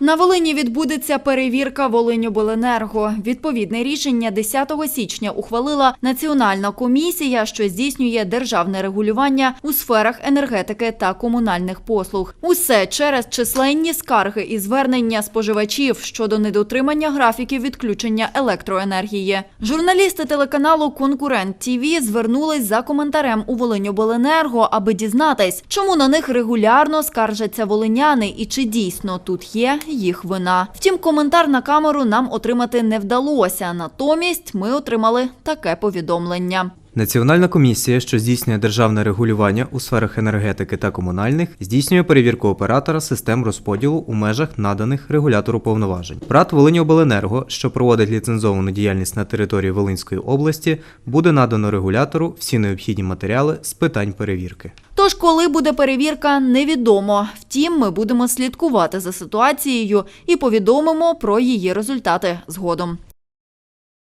На Волині відбудеться перевірка Волиньобленерго. Відповідне рішення 10 січня ухвалила Національна комісія, що здійснює державне регулювання у сферах енергетики та комунальних послуг. Усе через численні скарги і звернення споживачів щодо недотримання графіків відключення електроенергії. Журналісти телеканалу Конкурент ТІВІ звернулись за коментарем у Волиньобленерго, аби дізнатись, чому на них регулярно скаржаться волиняни і чи дійсно тут є їх вина. Втім, коментар на камеру нам отримати не вдалося. Натомість ми отримали таке повідомлення. Національна комісія, що здійснює державне регулювання у сферах енергетики та комунальних, здійснює перевірку оператора систем розподілу у межах наданих регулятору повноважень. ПРАТ «Волиньобленерго», що проводить ліцензовану діяльність на території Волинської області, буде надано регулятору всі необхідні матеріали з питань перевірки. Тож, коли буде перевірка, невідомо. Втім, ми будемо слідкувати за ситуацією і повідомимо про її результати згодом.